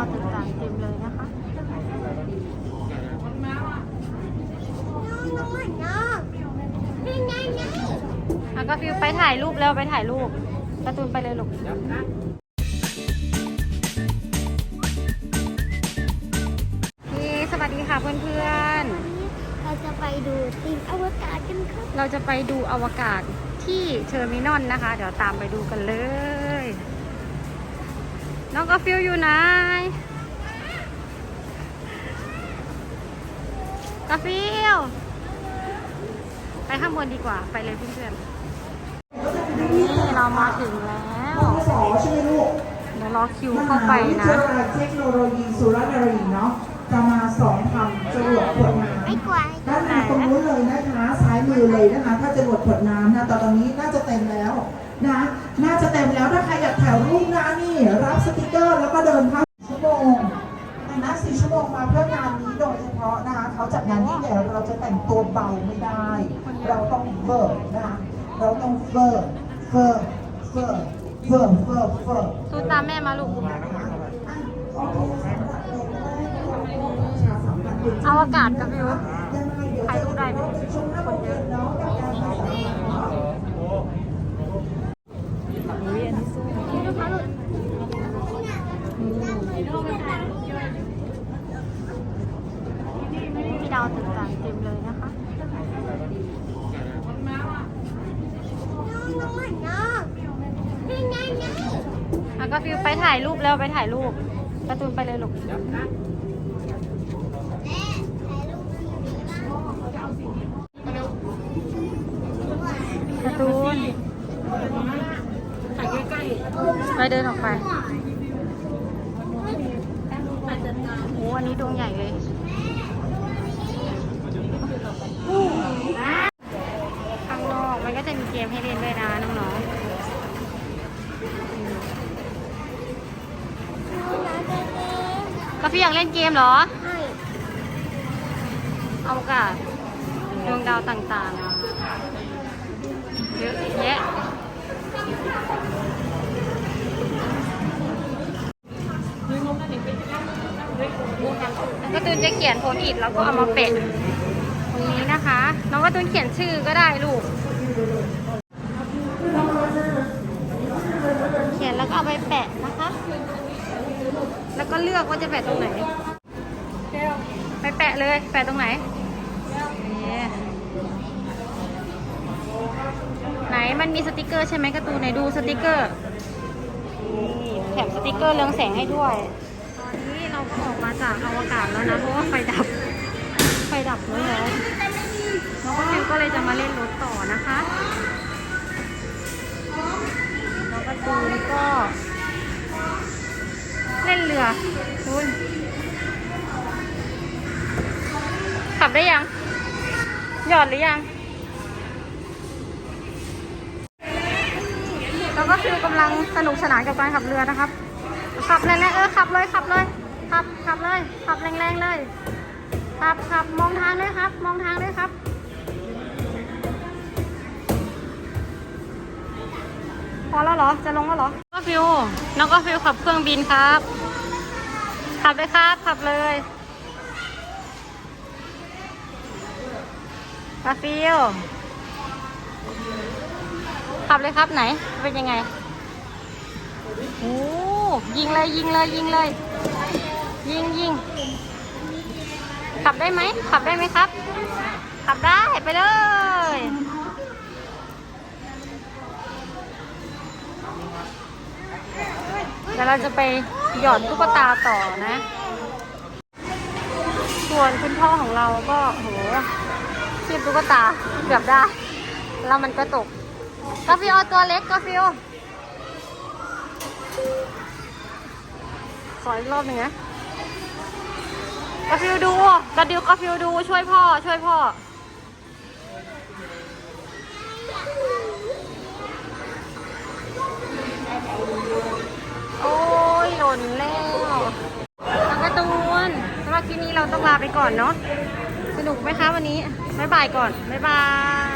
าวต่างๆเต็มเลยนะคะน้องน้องน้องนี่ไงไงแล้วก็ฟิวไปถ่ายรูปแล้วไปถ่ายรูปการ์ตูนไปเลยลูกนี่สวัสดีค่ะเพื่อนเราจะไปดูทีมอวกาศกันครับๆเราจะไปดูอวกาศที่เทอร์มินอลนะคะ เดี๋ยวตามไปดูกันเลย น้องกาฟิวอยู่ไหนกาฟิวไปข้างบนดีกว่าไปเลยเพื่อนๆนี่เรามาถึงแล้วสอใช่ไหมลูกเดี๋ยวรอคิวเข้าไปมนะหาวิทยาลัยเทคโนโลยีสุรนารีเนาะจะมาสอนทำจรวดขวดน้ไม่กลัวำด้านหน้าตรงนู้นเลยนะคะ ซ้ายมือเลยนะคะ ถ้าจรวดขวดน้ำนะแต่ตอนนี้น่าจะ ร์แล้วก็เดินพักชั่วโมงแต่นะสี่ชั่วโมงมาเพื่องานนี้โดยเฉพาะนะคะเขาจัดงานที่งใหญ่เราจะแต่งตัวเบาไม่ได้ เราต้องเฟิร์นะคะเราต้องเฟิร์เฟิร์เฟิร์เฟิร์เฟิร์เฟิร์ตูตามแม่มาลูกอวกาศกับวิวถ่ายรูปได้ไหมคนเยอะอุ้ยอันนี้สู้มีดาวต่างๆเต็มเลยนะคะน้องน้องน้องนี่ไงไงแล้วก็ฟิวไปถ่ายรูปแล้วไปถ่ายรูปการ์ตูนไปเลยลูกการ์ตูนไปเดินออกไปโอ้อันนี้ดวงใหญ่เลย ข้างนอก มันก็จะมีเกมให้เล่นด้วยนะน้องๆกาแฟอยากเล่นเกมเหรอ ใช่เอากาศดวงดาวต่างๆ เยอะแยะแล้วก็ตูนจะเขียนโพสต์อิทแล้วก็เอามาแปะตรงนี้นะคะ น้องก็ตูนเขียนชื่อก็ได้ลูก เอาไปแปะนะคะ แล้วก็เลือกว่าจะแปะตรงไหน ไปแปะเลย แปะตรงไหนนี่ไหนมันมีสติกเกอร์ใช่ไหมกระตูไหนดูสติกเกอร์นี่แถมสติกเกอร์เรืองแสงให้ด้วย ตอนนี้เราก็ออกมาจากอวกาศแล้วนะ เพราะว่าไฟดับ ไฟดับแล้วแล้วน้องก็ฟิวก็เลยจะมาเล่นรถต่อนะคะ บได้ยัง หยอดหรือยังแล้วก็ฟิวกำลังสนุกสนานกับการขับเรือนะครับ ขับแรงๆเออขับเลยขับเลยขับขับเลยขับแรงๆเลยขับขับมองทางด้วยครับ มองทางด้วยครับพอแล้วเหรอ จะลงแล้วเหรอ ก็ฟิวน้องก็ฟิวขับเครื่องบินครับ ขับเลยครับ ขับเลย กาฟิวขับเลยครับไหน เป็นยังไงโอ้ยิงเลยยิงเลยยิงเลย ยิงยิงขับได้ไหมขับได้ไหมครับ ขับได้ไปเลยเดี๋ยวเราจะไปหยอดตุ๊กตาต่อนะ ส่วนคุณพ่อของเราก็โห คีบตุ๊กตาเกือบได้ แล้วมันก็ตกกาฟิวเอาตัวเล็กกาฟิวขออีกรอบหนึ่งนะกาฟิวดูกระดิวกาฟิวดูช่วยพ่อ ช่วยพ่อ โอ้ยหล่นแล้วทาการ์ตูนสำหรับคลิปนี้เราต้องลาไปก่อนเนาะ นุกไหมคะวันนี้ บ๊ายบายก่อน บ๊ายบาย